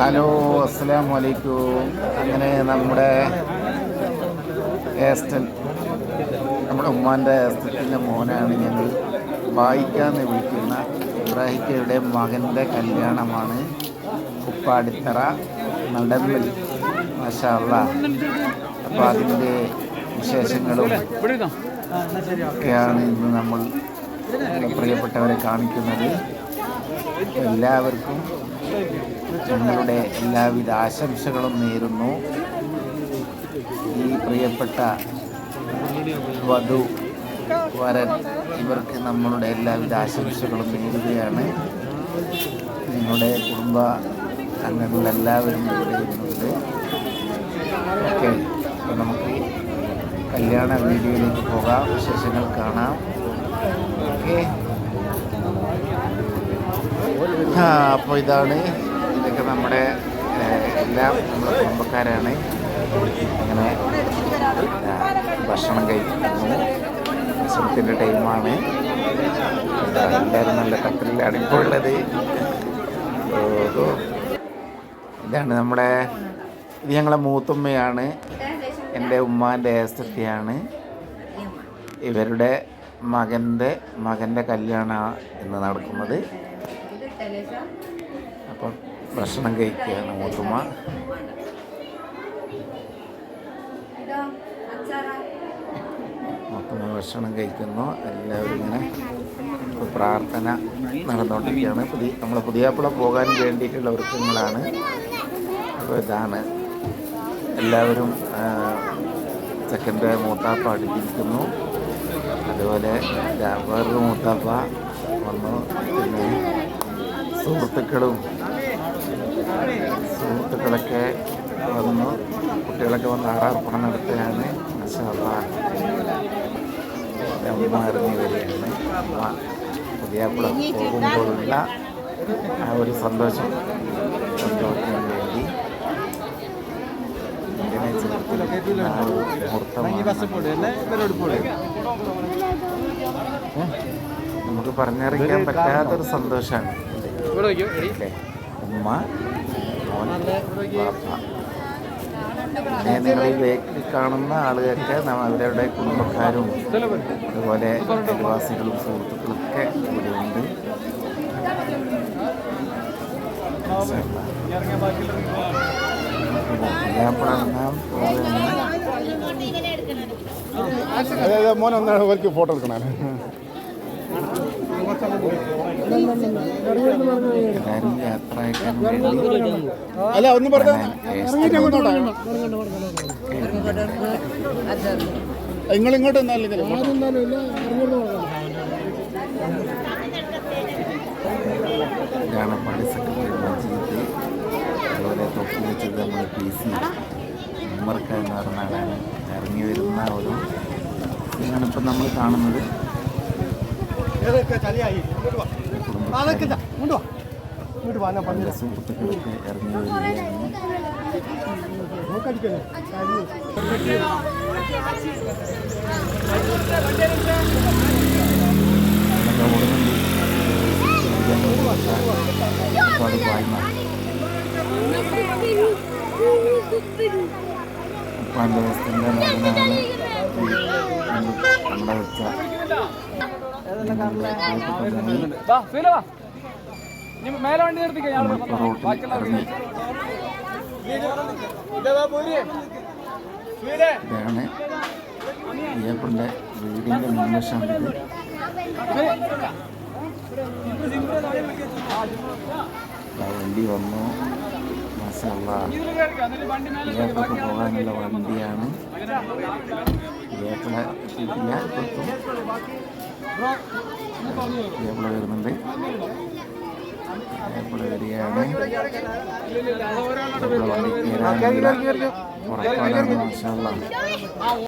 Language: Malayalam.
ഹലോ അസ്സാം വലൈക്കും അങ്ങനെ നമ്മുടെ ഏസ്റ്റൻ നമ്മുടെ ഉമ്മാന്റെ ഏസ്റ്റത്തിന്റെ മോനാണ് ഞങ്ങൾ. വായിക്കാന്ന് വിളിക്കുന്ന ഇബ്രാഹിക്കയുടെ മകന്റെ കല്യാണമാണ് കുപ്പാടിത്തറ നടമ്പിൽ മഷാള്ള അപ്പോൾ അതിന്റെ വിശേഷങ്ങളും ഒക്കെയാണ് ഇന്ന് നമ്മൾ പ്രിയപ്പെട്ടവരെ കാണിക്കുന്നത്. എല്ലാവർക്കും നിങ്ങളുടെ എല്ലാവിധ ആശംസകളും നേരുന്നു. ഈ പ്രിയപ്പെട്ട വധു വരൻ ഇവർക്ക് നമ്മളുടെ എല്ലാവിധ ആശംസകളും നേരുകയാണ്. നിങ്ങളുടെ കുടുംബ അംഗങ്ങളെല്ലാവരും ഇവിടെ ഇരുന്നുണ്ട് ഓക്കെ അപ്പോൾ നമുക്ക് കല്യാണ വീഡിയോയിലേക്ക് പോകാം. വിശേഷങ്ങൾ കാണാം. ഓക്കെ. അപ്പോൾ ഇതാണ് ഇതൊക്കെ നമ്മുടെ എല്ലാം നമ്മുടെ കുടുംബക്കാരാണ്. അങ്ങനെ ഭക്ഷണം കഴിക്കുന്നു. ഭക്ഷണത്തിന്റെ ടൈമാണ് എല്ലാവരും നല്ല കത്തിലാണ് ഇപ്പോൾ ഉള്ളത്. ഇതാണ് നമ്മുടെ ഇത് ഞങ്ങളെ മൂത്തുമ്മയാണ്. എന്റെ ഉമ്മാന്റെ ഏസ്തത്തിയാണ് ഇവരുടെ മകന്റെ മകന്റെ കല്യാണ ഇന്ന് നടക്കുന്നത്. അപ്പം ഭക്ഷണം കഴിക്കുകയാണ് മൂത്തുമ്മ മൂത്തുമ്മ ഭക്ഷണം കഴിക്കുന്നു. എല്ലാവരും ഇങ്ങനെ പ്രാർത്ഥന നടന്നുകൊണ്ടിരിക്കുകയാണ്. പുതിയ നമ്മളെ പുതിയാപ്പിള പോകാൻ വേണ്ടിയിട്ടുള്ള ഒരുക്കങ്ങളാണ്. അപ്പോൾ ഇതാണ്. എല്ലാവരും സെക്കൻഡ് മൂത്താപ്പ അടുത്തിരിക്കുന്നു. അതുപോലെ വേറൊരു മൂത്താപ്പ വന്നു. പിന്നെ സുഹൃത്തുക്കളും സുഹൃത്തുക്കളൊക്കെ വന്നു. കുട്ടികളൊക്കെ വന്ന് ആറാർപ്പണം നടത്തുകയാണ്. മാഷാല്ലാ. എന്റെ അമ്മ ഇറങ്ങി വരികയാണ്. പുതിയ പോകുമ്പോഴുള്ള ആ ഒരു സന്തോഷം സന്തോഷിക്കാൻ വേണ്ടി? നമുക്ക് പറഞ്ഞറിയിക്കാൻ പറ്റാത്തൊരു സന്തോഷമാണ്. ഉമ്മ പിന്നെ നിങ്ങൾ ഈ വേക്കിൽ കാണുന്ന ആളുകൾക്ക് അവരുടെ കുടുംബക്കാരും അതുപോലെ അയൽവാസികളും സുഹൃത്തുക്കളും ഒക്കെ ഇവിടെ ഉണ്ട് പുതിയാപ്പിളങ്ങാൻ പോവുകയാണ്. മോനെ ഒന്നാണ് ഫോട്ടോ എടുക്കണം. അല്ല ഒന്നും പറഞ്ഞ. നിങ്ങൾ ഇങ്ങോട്ട് ഇറങ്ങി വരുന്ന ഒരു ഇതാണ് ഇപ്പം നമ്മൾ കാണുന്നത്. എന്റെ സുഹൃത്തുക്കളൊക്കെ ഇറങ്ങി വാ. അതൊക്കെ ഓടുന്നുണ്ട് ഒരുപാട് വായ്മ ഉപ്പാന്റെ വസ്തുവിന്റെ മകനാണ് ഈ നമ്മുടെ വെച്ച റോട്ടിൽ ഇറങ്ങി ഇതാണ് വീടിന്റെ വണ്ടി വന്നു. അയ്യപ്പക്ക് പോകാനുള്ള വണ്ടിയാണ്. അയ്യപ്പള ഇല്ല ഇപ്പം അയ്യപ്പള വരുന്നുണ്ട്. അയ്യപ്പള വരികയാണ്. അയ്യപ്പള വണ്ടി കയറാനുള്ള ഉറപ്പാണ്. മാഷാ